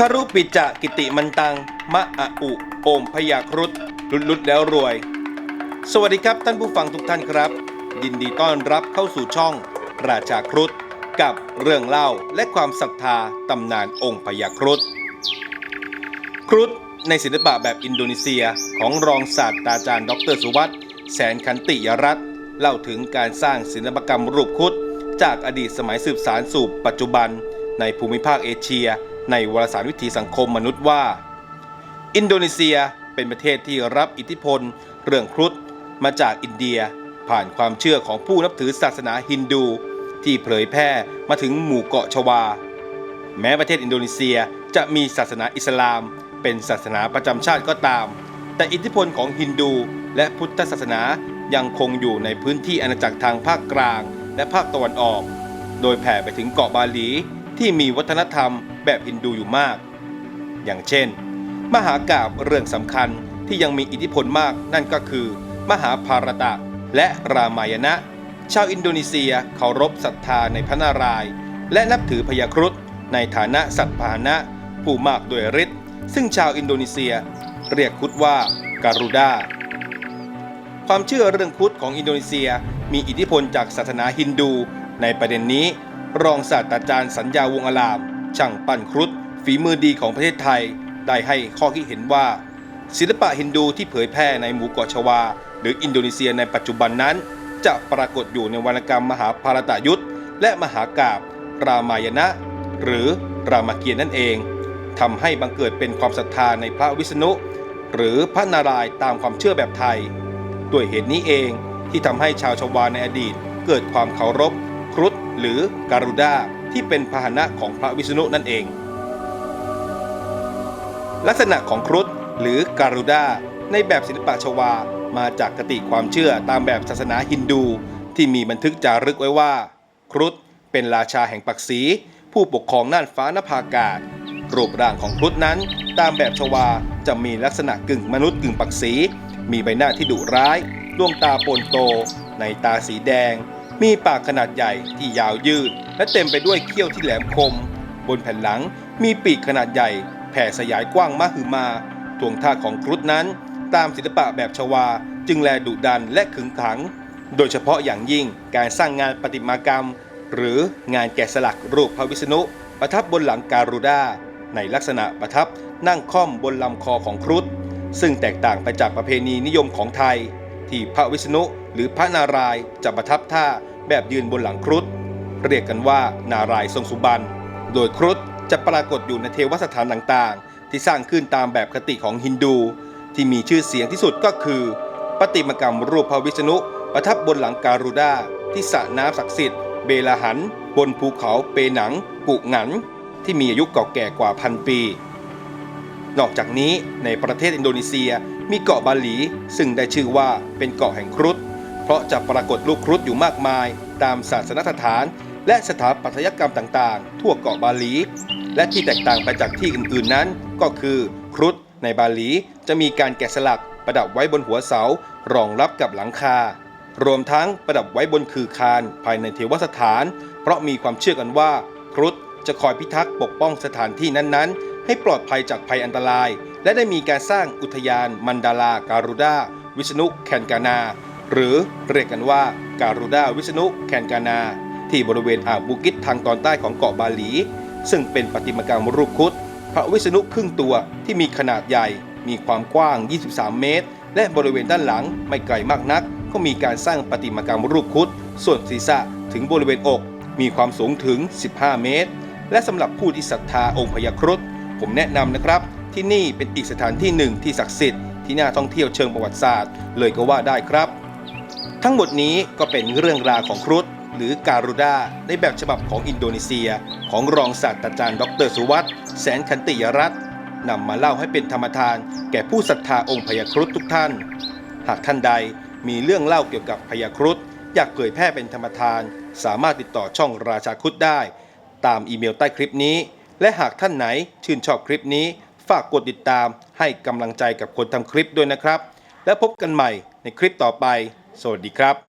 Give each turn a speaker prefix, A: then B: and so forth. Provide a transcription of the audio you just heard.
A: คารุปิจะกิติมันตัง มะอะอุ โอมพยาครุฑลุดลุดแล้วรวย สวัสดีครับท่านผู้ฟังทุกท่านครับ ยินดีต้อนรับเข้าสู่ช่อง ราชาครุฑกับเรื่องเล่าและความศรัทธาตำนานองค์พยาครุฑครุฑในศิลปะแบบอินโดนีเซียของรองศาสตราจารย์ ดรสุวัตแสนขันติยรัตน์เล่าถึงการสร้างศิลปกรรมรูปครุฑจากอดีตสมัยสืบสารสู่ปัจจุบันในภูมิภาคเอเชีย ในวารสารวิถีสังคมมนุษย์ว่า อินโดนีเซียเป็นประเทศที่รับอิทธิพล เรื่องครุฑมาจากอินเดียผ่านความเชื่อของผู้นับถือศาสนาฮินดู ที่เผยแพร่มาถึงหมู่เกาะชวา แม้ประเทศอินโดนีเซียจะมีศาสนาอิสลาม เป็นศาสนาประจำชาติก็ตาม แต่อิทธิพลของฮินดู และพุทธศาสนายังคงอยู่ในพื้นที่อาณาจักรทางภาคกลาง และภาคตะวันออก โดยแผ่ไปถึงเกาะบาหลี ที่มีวัฒนธรรมแบบฮินดูอยู่มาก อย่างเช่น มหากาบเรื่องสำคัญที่ยังมีอิทธิพลมากนั่นก็คือ มหาภารตะ และรามายณะ ชาวอินโดนีเซียเคารพศรัทธาในพระนารายณ์และนับถือพญาครุฑในฐานะสัตว์พาหนะ ผู้มากด้วยฤทธิ์ซึ่งชาวอินโดนีเซีย เรียกครุฑว่าการุดาความเชื่อเรื่องครุฑของอินโดนีเซียมีอิทธิพลจากศาสนาฮินดูในประเด็นนี้ รองศาสตราจารย์สัญญาวงอลาม ช่างปั้นครุฑฝีมือดีของประเทศไทย ได้ให้ข้อคิดเห็นว่า ศิลปะฮินดูที่เผยแพร่ในหมู่เกาะชวา หรืออินโดนีเซียในปัจจุบันนั้น จะปรากฏอยู่ในวรรณกรรมมหาภารตยุทธและมหากาบรามายณะ หรือรามเกียรตินั่นเองทำให้บังเกิดเป็นความศรัทธาในพระวิษณุ หรือพระนารายณ์ตามความเชื่อแบบไทย ด้วยเหตุนี้เองที่ทำให้ชาวชวาในอดีตเกิดความเคารพ ครุฑหรือการุดาที่เป็นพาหนะของพระวิษณุนั่นเอง ลักษณะของครุฑหรือการุดาในแบบศิลปะชวามาจากคติความเชื่อตามแบบศาสนาฮินดู ที่มีบันทึกจารึกไว้ว่า ครุฑเป็นราชาแห่งปักษี ผู้ปกครองน่านฟ้านภาอากาศรูปร่างของครุฑนั้น ตามแบบชวาจะมีลักษณะกึ่งมนุษย์กึ่งปักษี มีใบหน้าที่ดุร้าย ดวงตาโปนโต ในตาสีแดง มีปากขนาดใหญ่ที่ยาวยืด และเต็มไปด้วยเขี้ยวที่แหลมคม บนแผ่นหลังมีปีกขนาดใหญ่ แผ่สยายกว้างมหึมาทวงท่าของครุฑนั้น ตามศิลปะแบบชวา จึงแลดุดันและขึงขัง โดยเฉพาะอย่างยิ่งการสร้างงานประติมากรรม หรืองานแกะสลักรูปพระวิษณุ ประทับบนหลังการุดาในลักษณะประทับนั่งค่อมบนลำคอของครุฑซึ่งแตกต่างไปจากประเพณีนิยมของไทย ที่พระวิษณุ หรือพระนารายณ์จะประทับท่าแบบยืนบนหลังครุฑเรียกกันว่านารายณ์ทรงสุบรรณโดยครุฑจะปรากฏอยู่ในเทวสถานต่างๆ ที่สร้างขึ้นตามแบบคติของฮินดู ที่มีชื่อเสียงที่สุดก็คือ ปฏิมากรรมรูปพระวิษณุประทับบนหลังการุดาที่สระน้ำศักดิ์สิทธิ์เบลหัน บนภูเขาเปหนัง กุหงัน ที่มีอายุเก่าแก่กว่าพันปี นอกจากนี้ในประเทศอินโดนีเซียมีเกาะบาหลี ซึ่งได้ชื่อว่าเป็นเกาะแห่งครุฑ เพราะจะปรากฏลูกครุฑอยู่มากมาย ตามศาสนสถาน และสถาปัตยกรรมต่างๆ ทั่วเกาะบาหลี และที่แตกต่างไปจากที่อื่นๆนั้น ก็คือครุฑในบาหลีจะมีการแกะสลักประดับไว้บนหัวเสารองรับกับหลังคา รวมทั้งประดับไว้บนคือคานภายในเทวสถาน เพราะมีความเชื่อกันว่าครุฑจะคอยพิทักษ์ปกป้องสถานที่นั้นๆ ให้ปลอดภัยจากภัยอันตราย และได้มีการสร้างอุทยานมันดาลาการุดาวิษณุแคนกานา หรือเรียกกันว่าการุดาวิษณุแคนกานา ที่บริเวณอ่าวบูกิตทางตอนใต้ของเกาะบาหลี ซึ่งเป็นประติมากรรมรูปครุฑพระวิษณุครึ่งตัวที่มีขนาดใหญ่ มีความกว้าง 23 เมตร และบริเวณด้านหลังไม่ไกลมากนัก ก็มีการสร้างประติมากรรมรูปครุฑส่วนศีรษะถึงบริเวณอก มีความสูงถึง 15 เมตร และสำหรับผู้ที่ศรัทธาองค์พญาครุฑผมแนะนำนะครับที่นี่เป็นอีกสถานที่หนึ่งที่ศักดิ์สิทธิ์ที่น่าท่องเที่ยวเชิงประวัติศาสตร์ เลยก็ว่าได้ครับ ทั้งหมดนี้ก็เป็นเรื่องราวของครุฑหรือการุดาในแบบฉบับของอินโดนีเซีย ของรองศาสตราจารย์ ดรสุวัตแสนคันติยรัตน์นำมาเล่าให้เป็นธรรมทาน แก่ผู้ศรัทธาองค์พญาครุฑทุกท่าน หากท่านใดมีเรื่องเล่าเกี่ยวกับพญาครุฑอยากเผยแพร่เป็นธรรมทาน สามารถติดต่อช่องราชาครุฑได้ ตามอีเมลใต้คลิปนี้ และหากท่านไหนชื่นชอบคลิปนี้ ฝากกดติดตามให้กำลังใจกับคนทำคลิปด้วยนะครับ แล้วพบกันใหม่ในคลิปต่อไป สวัสดีครับ